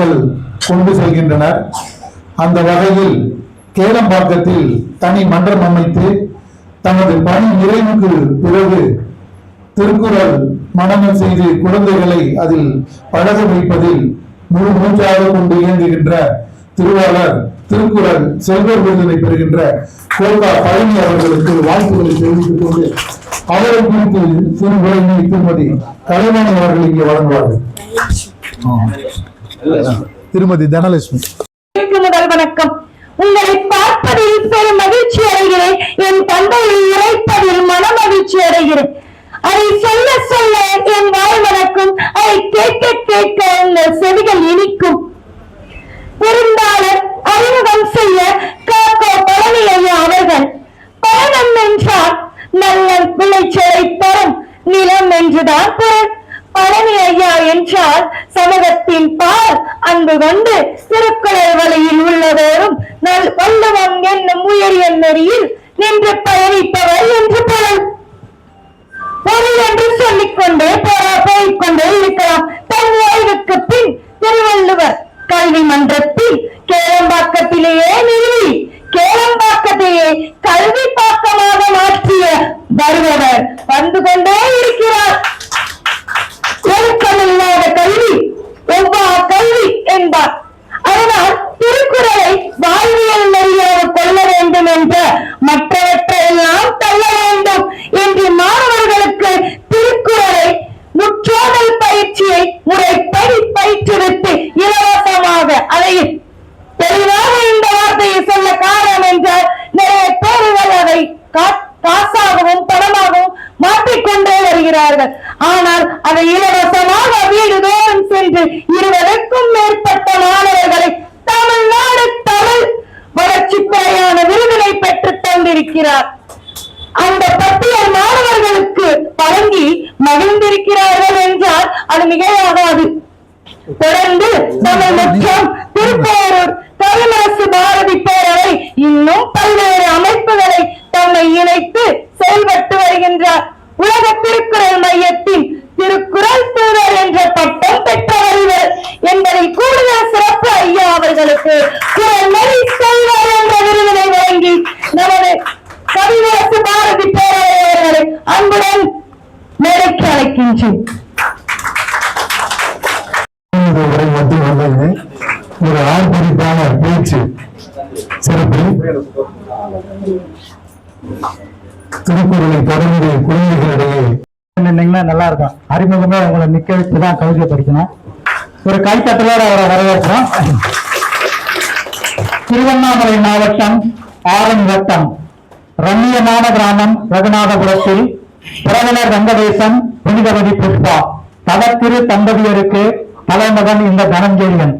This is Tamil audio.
கொண்டு செல்கின்றனர். அந்த வகையில் கேளம்பாக்கத்தில் தனி மன்றம் அமைத்து தனது பணி நிறைவுக்கு பிறகு திருக்குறள் மனனம் செய்து குழந்தைகளை அதில் பழக வைப்பதில் முழு மூச்சாக கொண்டு இயங்குகின்ற திருவாளர் திருக்குறள் செல்வர் விருதினை பெறுகின்ற கோகா பழனி அவர்களுக்கு வாழ்த்துக்களை தெரிவித்துக் கொண்டு அவரை குறித்து சிறு திருமதி கலைவாணி அவர்கள் இங்கே வழங்குவார்கள். திருமதி தனலட்சுமி. முதல் வணக்கம். உங்களை பார்ப்பதில் பெரும் மகிழ்ச்சி அடைகிறேன். என் தந்தையை இறைப்பதில் மன மகிழ்ச்சி அடைகிறேன். அதை சொல்ல சொல்ல என் வாய் வணக்கும் அதை கேட்க கேட்க உங்கள் செவிகள் இனிக்கும். பெரும்பாலர் அறிமுகம் செய்ய காக்கோ பழனி ஐயா அவர்கள். பழனம் என்றால் நல்ல விளைச்சலை தரும் நிலம் என்றுதான் பொருள். பழனி ஐயா என்றால் சமூகத்தின் பால் அன்பு கொண்டு சிறுக்குழல் வழியில் உள்ளதோறும் நல் வள்ளுவம் என்னும் உயரிய நெறியில் நின்று பயணிப்பவர் என்ற மற்றவற்றை எல்லாம் தள்ள வேண்டும் என்று மாணவர்களுக்கு திருக்குறளை முற்றோதல் பயிற்சியை முறைப்படி பயிற்றுவித்து இலவசமாக அதை தெளிவாக இந்த வார்த்தையை சொல்ல காரணம் என்றால் நிறைய பேர்கள் அதை காசாகவும் பணமாகவும் மாற்றிக்கொண்டே வருகிறார்கள். ஆனால் அதை இலவசமாக வீடுதோறும் சென்று இருவருக்கும் மேற்பட்ட மாணவர்களை தமிழ்நாடு தமிழ் வளர்ச்சி துறையான விருதினை பெற்றுத் அந்த பட்டியல் மாணவர்களுக்கு வழங்கி மகிழ்ந்திருக்கிறார்கள் என்றால் அது மிகையாகாது தொடர்ந்து தமிழ் மற்றும் திருப்போரூர் தமிழரசு பாரதி பேரவை இன்னும் பல்வேறு அமைப்புகளை தம்மை இணைத்து செயல்பட்டு வருகின்றார். உலக திருக்குறள் மையத்தின் திருக்குறள் தூதர் என்ற பட்டம் பெற்றவர் இவர் என்பதில் கூடுதல் சிறப்பு ஐயா அவர்களுக்கு குரல் நெறி செல்வர் என்ற விருதினை வழங்கி நமது கவிதரசு பாரதி பேரவை அவர்களை அன்புடன் மேடைக்கு அழைக்கின்றேன். ஒரு ஆர்ப்பரிப்பான பேச்சு. சிறப்பு. திருக்குறளை தொடர்ந்து குழந்தைகளிடையே. நல்லா இருக்கும். அறிமுகமே உங்களை நிக்க வச்சு தான் கவிதை படிக்கணும். ஒரு கைத்தட்டலோட அவரை வரவேற்கிறோம். திருவண்ணாமலை மாவட்டம் ஆரணி வட்டம். ரம்மியமான கிராமம் ரகுநாதபுரத்தில் புறவினர் ரங்கதேசம் புனிதவதி புஷ்பா. தவத்திரு தம்பதியருக்கு தலைமகன் இந்த தனஞ்செழியன்.